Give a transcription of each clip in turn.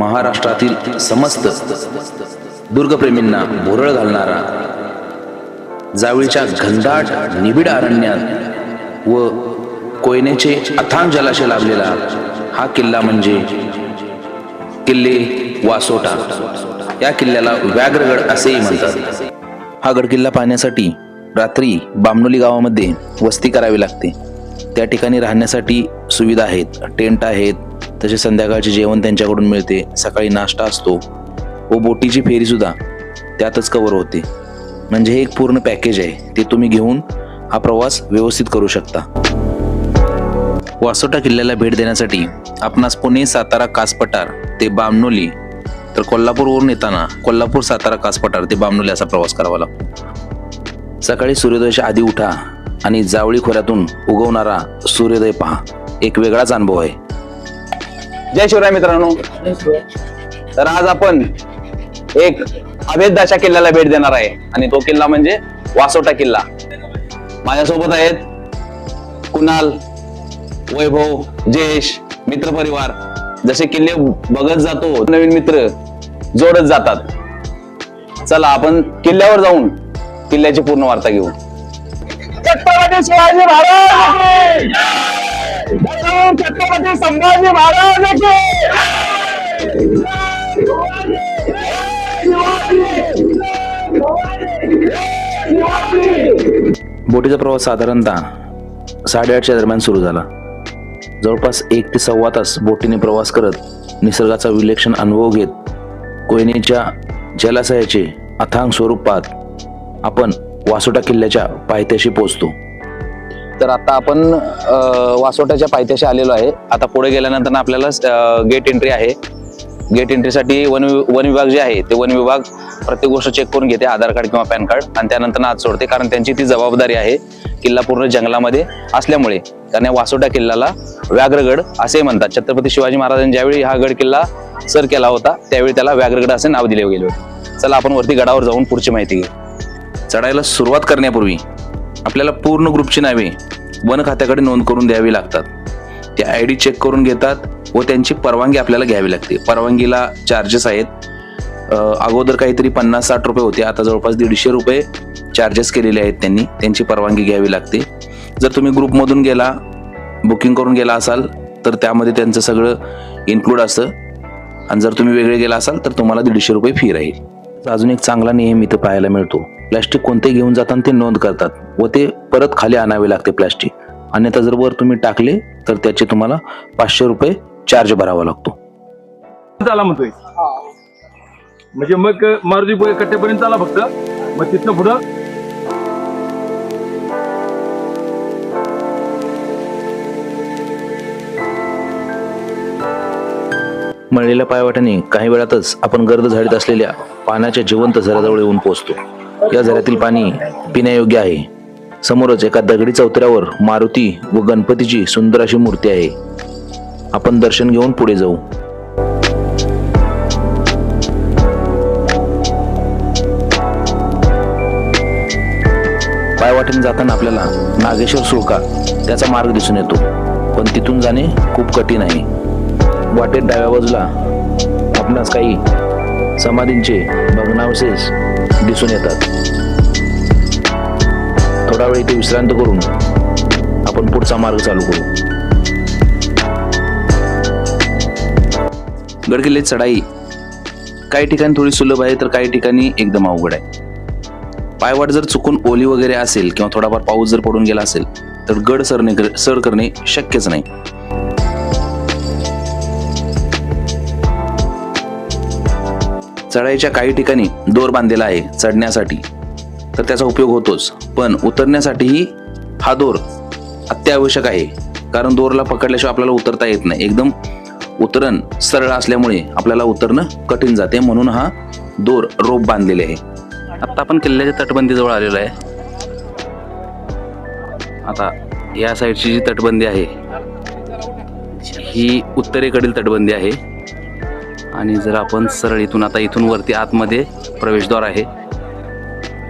महाराष्ट्रातील समस्त दुर्गप्रेमींना भोरळ घालणारा जावळीच्या घनदाट निबिड अरण्यात व कोयनेचे अथांग जलाशय लाभलेला हा किल्ला म्हणजे किल्ले वासोटा. या किल्ल्याला व्याघ्रगड असेही म्हणतात. हा गडकिल्ला पाहण्यासाठी रात्री बामनोली गावामध्ये वस्ती करावी लागते. त्या ठिकाणी राहण्यासाठी सुविधा आहेत टेंट आहेत तसे संध्याकाळचे जेवण त्यांच्याकडून मिळते सकाळी नाश्ता असतो व बोटीची फेरीसुद्धा त्यातच कव्हर होते. म्हणजे हे एक पूर्ण पॅकेज आहे. ते तुम्ही घेऊन हा प्रवास व्यवस्थित करू शकता. वासोटा किल्ल्याला भेट देण्यासाठी आपणास पुणे सातारा कासपठार ते बामनोली तर कोल्हापूरवरून येताना कोल्हापूर सातारा कासपठार ते बामनोली असा प्रवास करावा लागतो. सकाळी सूर्योदयाच्या आधी उठा आणि जावळी खोऱ्यातून उगवणारा सूर्योदय पहा. एक वेगळाच अनुभव आहे. जय शिवराय मित्रांनो. तर आज आपण एक अभेद किल्ल्याला भेट देणार आहे. आणि तो किल्ला म्हणजे वासोटा किल्ला. माझ्यासोबत आहेत कुणाल वैभव जयेश मित्रपरिवार. जसे किल्ले बघत जातो नवीन मित्र जोडत जातात. चला आपण किल्ल्यावर जाऊन किल्ल्याची पूर्ण वार्ता घेऊ. छत्रपती शिवाजी महाराज! छत्रपती संभाजी महाराजांची! बोटीचा प्रवास साधारणतः साडेआठच्या दरम्यान सुरू झाला. जवळपास एक ते सव्वा तास बोटीने प्रवास करत निसर्गाचा विलक्षण अनुभव घेत कोयनेच्या जलाशयाचे अथांग स्वरूपात आपण वासोटा किल्ल्याच्या पायथ्याशी पोहोचतो. तर आता आपण वासोट्याच्या पायथ्याशी आलेलो आहे. आता पुढे गेल्यानंतर आपल्याला गेट एंट्री आहे. गेट एंट्रीसाठी वन वि- वन विभाग जे आहे ते वन विभाग प्रत्येक गोष्ट चेक करून घेते आधार कार्ड किंवा पॅन कार्ड. आणि त्यानंतर आज सोडते कारण त्यांची ती जबाबदारी आहे किल्ला पूर्ण जंगलामध्ये असल्यामुळे. कारण या वासोटा किल्ल्याला व्याघ्रगड असे म्हणतात. छत्रपती शिवाजी महाराजांनी ज्यावेळी हा गड किल्ला सर केला होता त्यावेळी त्याला व्याघ्रगड असे नाव दिले गेले होते. चला आपण वरती गडावर जाऊन पुढची माहिती घेऊ. चढायला सुरुवात करण्यापूर्वी आपल्याला पूर्ण ग्रुपची नावे वन खात्याकडे नोंद करून द्यावी लागतात. ते आय डी चेक करून घेतात व त्यांची परवानगी आपल्याला घ्यावी लागते. परवानगीला चार्जेस आहेत. अगोदर काहीतरी पन्नास साठ रुपये होते. आता जवळपास दीडशे रुपये चार्जेस केलेले आहेत त्यांनी. त्यांची परवानगी घ्यावी लागते. जर तुम्ही ग्रुपमधून गेला बुकिंग करून गेला असाल तर त्यामध्ये त्यांचं सगळं इन्क्लूड असतं. आणि जर तुम्ही वेगळे गेला असाल तर तुम्हाला दीडशे रुपये फी राहील. अजून एक चांगला नियम इथं पाहायला मिळतो. प्लॅस्टिक कोणते घेऊन जाताना ते नोंद करतात व ते परत खाली आणावे लागते प्लॅस्टिक. अन्यथा जर वर तुम्ही टाकले तर त्याचे तुम्हाला पाचशे रुपये चार्ज भरावा लागतो. चाला म्हणतोय म्हणजे मग मारुती पुढे कट्ट्यापर्यंत चाला फक्त. मग तिथनं पुढं. मळलेल्या पायवाटाने काही वेळातच आपण गर्द झाडीत असलेल्या पाण्याच्या जिवंत झऱ्याजवळ येऊन पोहोचतो. या झऱ्यातील पाणी पिण्यायोग्य आहे. समोरच एका दगडी चौथऱ्यावर मारुती व गणपतीची सुंदर अशी मूर्ती आहे. आपण दर्शन घेऊन पुढे जाऊ. पायवाटेने जाताना आपल्याला नागेश्वर सुळका त्याचा मार्ग दिसून येतो. पण तिथून जाणे खूप कठीण आहे. वाटेत डाव्या बाजूला आपणास काही समाधींचे भग्नावशेष दिसून येतात. थोडा वेळ इथे विश्रांत करून आपण पुढचा मार्ग चालू करू. गडकिल्ले चढाई. काही ठिकाणी थोडी सुलभ आहे तर काही ठिकाणी एकदम अवघड आहे. पायवाट जर चुकून ओली वगैरे असेल किंवा थोडाफार पाऊस जर पडून गेला असेल तर गड सरणे सर करणे शक्यच नाही. चढाईच्या काही ठिकाणी दोर बांधलेला आहे चढण्यासाठी. तर त्याचा उपयोग होतोच. पण उतरण्यासाठीही हा दोर अत्यावश्यक आहे. कारण दोरला पकडल्याशिवाय आपल्याला उतरता येत नाही. एकदम उतरण सरळ असल्यामुळे आपल्याला उतरणं कठीण जाते. म्हणून हा दोर रोप बांधलेले आहे. आत्ता आपण किल्ल्याच्या तटबंदीजवळ आलेलो आहे. आता या साईडची जी तटबंदी आहे ही उत्तरेकडील तटबंदी आहे. आणि जर आपण सरळ इथून आता इथून वरती आतमध्ये प्रवेशद्वार आहे.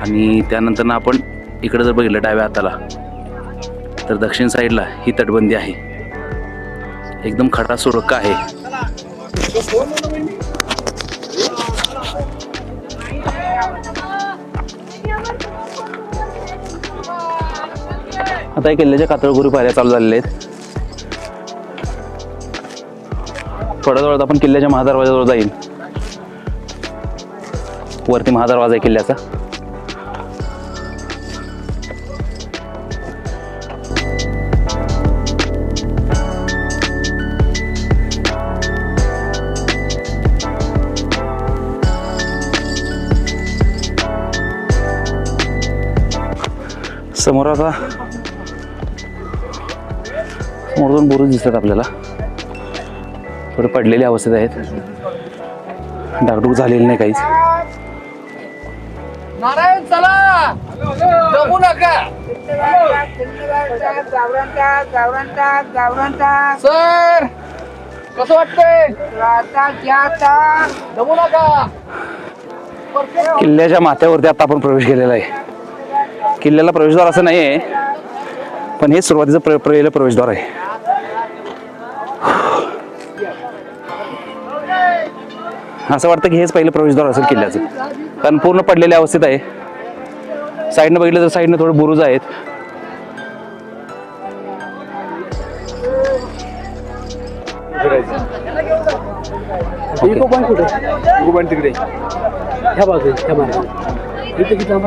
आणि त्यानंतर ना आपण इकडे जर बघितलं डाव्या हाताला तर दक्षिण साईडला ही तटबंदी आहे. एकदम खडा सुरक्का आहे. आता एक किल्ल्याच्या कातळगुरी पायऱ्या चालू झालेल्या आहेत. थोड्या वेळात आपण किल्ल्याच्या महादरवाजाजवळ जाईल. वरती महादरवाजा आहे किल्ल्याचा. समोर आता समोर दोन बुरुज दिसतात आपल्याला. थोडे पडलेले अवस्थेत आहेत डागडूग झालेली नाही काहीच नारायण चला जमू नका सर कसं वाटतंय जमू नका किल्ल्याच्या माथ्यावरती आता आपण प्रवेश केलेला आहे किल्ल्याला प्रवेशद्वार असं नाही आहे पण हे सुरुवातीचं प्र पहिलं प्रवेशद्वार आहे असं वाटतं की हेच पहिलं प्रवेशद्वार असेल किल्ल्याचं. कारण पूर्ण पडलेल्या अवस्थेत आहे. साईडनं बघितलं तर साईडनं थोडे बुरुज आहेत. इको पॉईंट कुठे? इको पॉईंट तिकडे. ह्या बाजू ह्या बाजू इथे किती ना?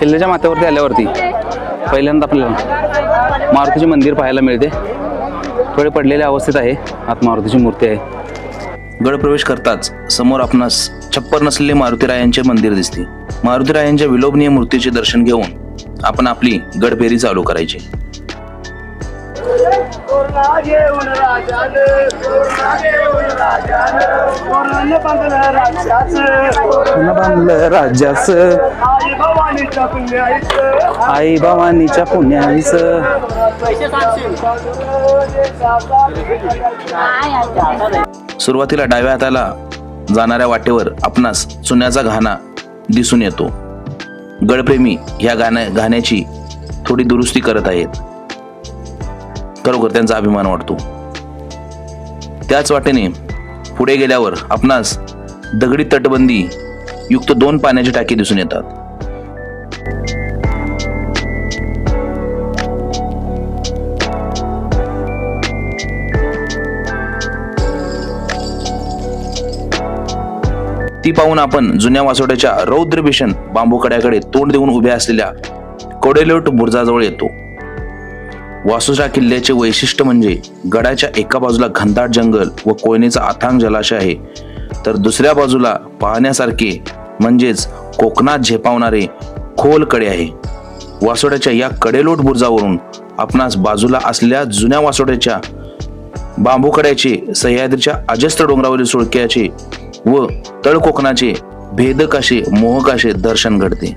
किल्ल्याच्या माथ्यावरती आल्यावरती पहिल्यांदा आपल्याला मारुतीचे मंदिर पाहायला मिळते. थोडे पडलेल्या अवस्थेत आहे. आत मारुतीची मूर्ती आहे. गडप्रवेश करताच समोर आपणास छप्पर नसलेले मारुतीरायांचे मंदिर दिसते. मारुतीरायांच्या विलोभनीय मूर्तीचे दर्शन घेऊन आपण आपली गडफेरी चालू करायची. कोरोना घेऊन कोरोना घेऊन बांधलं बांधलं आई भवानीच्या पुण्याईचं आई भवानीच्या पैसे सुरुवातीला डाव्या हाताला जाणाऱ्या वाटेवर आपणास चुन्याचा घाणा दिसून येतो. गडप्रेमी ह्या गाण्या घाण्याची थोडी दुरुस्ती करत आहेत. खरोखर त्यांचा अभिमान वाटतो. त्याच वाटेने पुढे गेल्यावर आपणास दगडी तटबंदी युक्त दोन पाण्याची टाकी दिसून येतात. ती पाहून आपण जुन्या वासोड्याच्या रौद्र भीषण बांबू कड्याकडे तोंड देऊन उभ्या असलेल्या कोडेलोट बुर्जाजवळ येतो. वासुरा किल्ल्याचे वैशिष्ट्य म्हणजे गडाच्या एका बाजूला घनदाट जंगल व कोयनेचा अथांग जलाशय आहे. तर दुसऱ्या बाजूला पाहण्यासारखे म्हणजेच कोकणात झेपावणारे खोलकडे आहे. वासोड्याच्या या कडेलोट बुर्जावरून आपणास बाजूला असल्या जुन्या वासोट्याच्या बांबूकड्याचे सह्याद्रीच्या अजस्त्र डोंगरावरील सुळक्याचे व तळ कोकणाचे भेदक असे मोहक असे दर्शन घडते.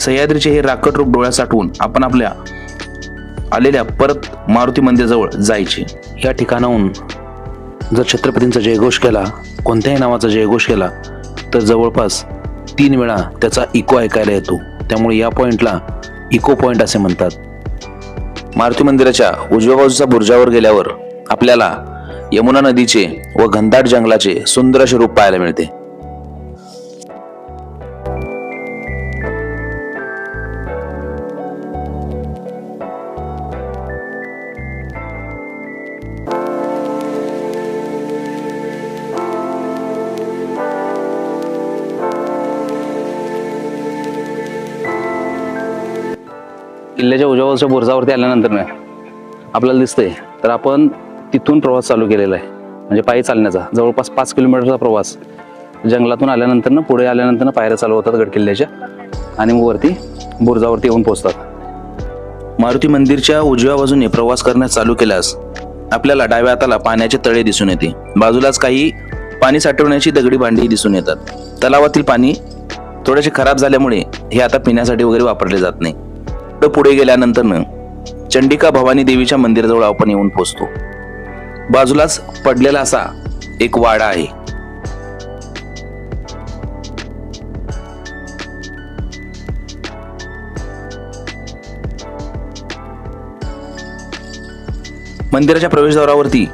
सह्याद्रीचे हे राकट रूप डोळ्यात साठवून आपण आपल्या आलेल्या परत मारुती मंदिराजवळ जायचे. या ठिकाणाहून जर छत्रपतींचा जयघोष केला कोणत्याही नावाचा जयघोष केला तर जवळपास तीन वेळा त्याचा इको ऐकायला येतो. त्यामुळे या पॉईंटला इको पॉईंट असे म्हणतात. मारुती मंदिराच्या उजव्या बाजूच्या बुर्जावर गेल्यावर आपल्याला यमुना नदीचे व घनदाट जंगलाचे सुंदर असे रूप पाहायला मिळते. किल्ल्याच्या उजव्या बाजूच्या बुरजावरती आल्यानंतर ना आपल्याला दिसतंय. तर आपण तिथून प्रवास चालू केलेला आहे. म्हणजे पायी चालण्याचा. जवळपास पाच किलोमीटरचा प्रवास. जंगलातून आल्यानंतर ना पुढे आल्यानंतर पायऱ्या चालू होतात गडकिल्ल्याच्या. आणि मग वरती बुरजावरती येऊन पोहोचतात. मारुती मंदिरच्या उजव्या बाजूने प्रवास करण्यास चालू केल्यास आपल्याला डाव्या हाताला पाण्याचे तळे दिसून येते. बाजूलाच काही पाणी साठवण्याची दगडी भांडी दिसून येतात. तलावातील पाणी थोडेसे खराब झाल्यामुळे हे आता पिण्यासाठी वगैरे वापरले जात नाही. थोडं पुढे गेल्यानंतर चंडिका भवानी देवीच्या मंदिराजवळ आपण येऊन पोहोचतो बाजूलाच पडलेला असा एक वाडा आहे. मंदिराच्या प्रवेशद्वारावरती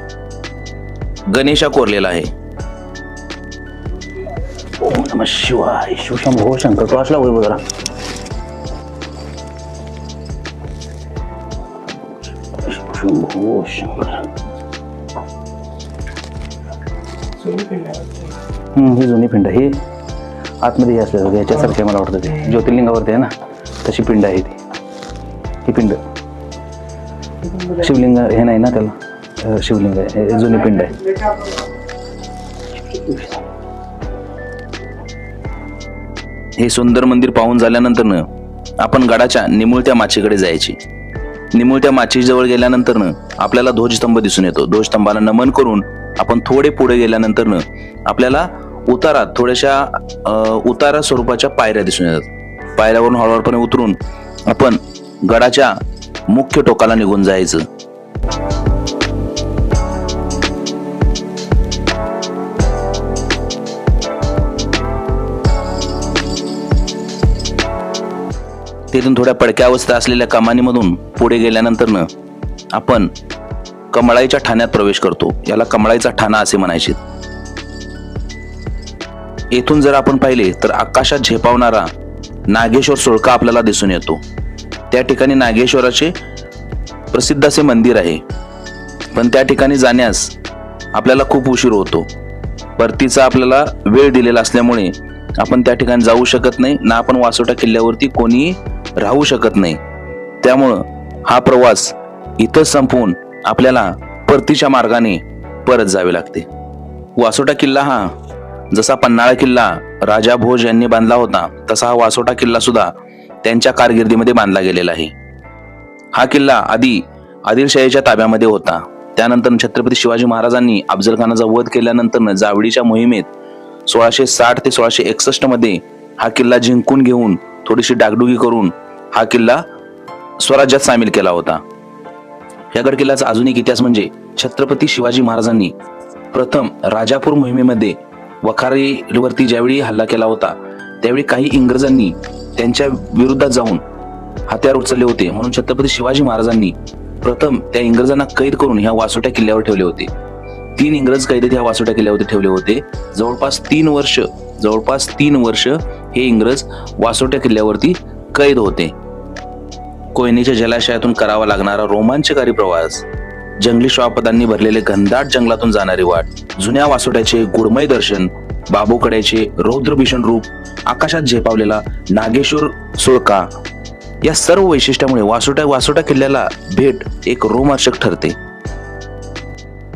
गणेशा कोरलेला आहे. ओम नमः शिवाय. शिवशंभो शंकर. तो असला वैभव हम्म, ही जुनी पिंड ही आतमध्ये हे असल्या याच्यासारखे मला वाटतं ते. ज्योतिर्लिंगावरती आहे ना तशी पिंड आहे ती. ही पिंड. शिवलिंग हे नाही ना त्याला? शिवलिंग आहे. हे जुनी पिंड आहे. हे सुंदर मंदिर पाहून झाल्यानंतरनं आपण गडाच्या निमुळत्या माचीकडे जायची. निमुळत्या माचीजवळ गेल्यानंतरनं आपल्याला ध्वजस्तंभ दिसून येतो. ध्वजस्तंभाला नमन करून आपण थोडे पुढे गेल्यानंतरनं आपल्याला उतारात थोड्याशा उतारा स्वरूपाच्या पायऱ्या दिसून येतात. पायऱ्यावरून हळूहळूपणे उतरून आपण गडाच्या मुख्य टोकाला निघून जायचं. तिथून थोड्या पडक्या अवस्था असलेल्या कमानीमधून पुढे गेल्यानंतरनं आपण कमळाईच्या ठाण्यात प्रवेश करतो. याला कमळाईचा ठाणा असे म्हणायचे. येथून जर आपण पाहिले तर आकाशात झेपावणारा नागेश्वर सुळका आपल्याला दिसून येतो. त्या ठिकाणी नागेश्वराचे प्रसिद्ध असे मंदिर आहे. पण त्या ठिकाणी जाण्यास आपल्याला खूप उशीर होतो. परतीचा आपल्याला वेळ दिलेला असल्यामुळे आपण त्या ठिकाणी जाऊ शकत नाही. ना आपण वासोटा किल्ल्यावरती कोणीही राहू शकत नाही. त्यामुळं हा प्रवास इथं संपवून आपल्याला परतीच्या मार्गाने परत जावे लागते. वासोटा किल्ला हा जसा पन्हाळा किल्ला राजा भोज यांनी बांधला होता तसा हा वासोटा किल्ला सुद्धा त्यांच्या कारकिर्दीमध्ये बांधला गेलेला आहे. हा किल्ला आधी आदिलशाहीच्या ताब्यामध्ये होता. त्यानंतर छत्रपती शिवाजी महाराजांनी अफजल खानाचा वध केल्यानंतर जावडीच्या मोहिमेत सोळाशे साठ ते सोळाशे एकसष्टमध्ये हा किल्ला जिंकून घेऊन थोडीशी डागडुगी करून हा किल्ला स्वराज्यात सामील केला होता. या गड किल्ल्याचा अजून एक इतिहास म्हणजे छत्रपती शिवाजी महाराजांनी प्रथम राजापूर मोहिमेमध्ये वखारीवरती ज्यावेळी हल्ला केला होता त्यावेळी काही इंग्रजांनी त्यांच्या विरुद्धात जाऊन हत्यार उचलले होते. म्हणून छत्रपती शिवाजी महाराजांनी प्रथम त्या इंग्रजांना कैद करून ह्या वासोट्या किल्ल्यावर ठेवले होते. तीन इंग्रज कैदेत ह्या वासोट्या किल्ल्यावरती ठेवले होते. जवळपास तीन वर्ष जवळपास तीन वर्ष हे इंग्रज वासोट्या किल्ल्यावरती कैद होते. कोयनेच्या जलाशयातून करावा लागणारा रोमांचकारी प्रवास जंगली श्वापदांनी भरलेले घनदाट जंगलातून जाणारी वाट जुन्या वासोट्याचे गुडमय दर्शन बाबूकड्याचे रौद्रभीषण रूप आकाशात झेपावलेला नागेश्वर सुळका या सर्व वैशिष्ट्यामुळे वासोट्या वासोटा किल्ल्याला भेट एक रोमांचक ठरते.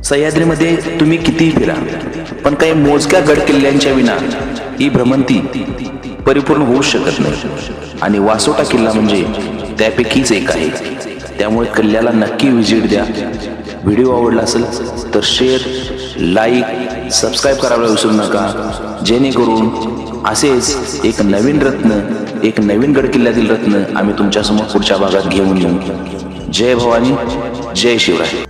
सह्याद्रीमध्ये तुम्ही कितीही फिरा पण काही मोजक्या गड किल्ल्यांच्या विना ही भ्रमंती परिपूर्ण होऊ शकत नाही. आणि वासोटा किल्ला म्हणजे त्यापैकीच एक आहे. त्यामुळे किल्ल्याला नक्की व्हिजिट द्या. व्हिडिओ आवडला असेल तर शेअर लाईक सबस्क्राईब करायला विसरू नका. जेणेकरून असेच एक नवीन रत्न एक नवीन गड किल्ल्यातील रत्न आम्ही तुमच्यासमोर पुढच्या भागात घेऊन येऊ. जय भवानी जय शिवराय.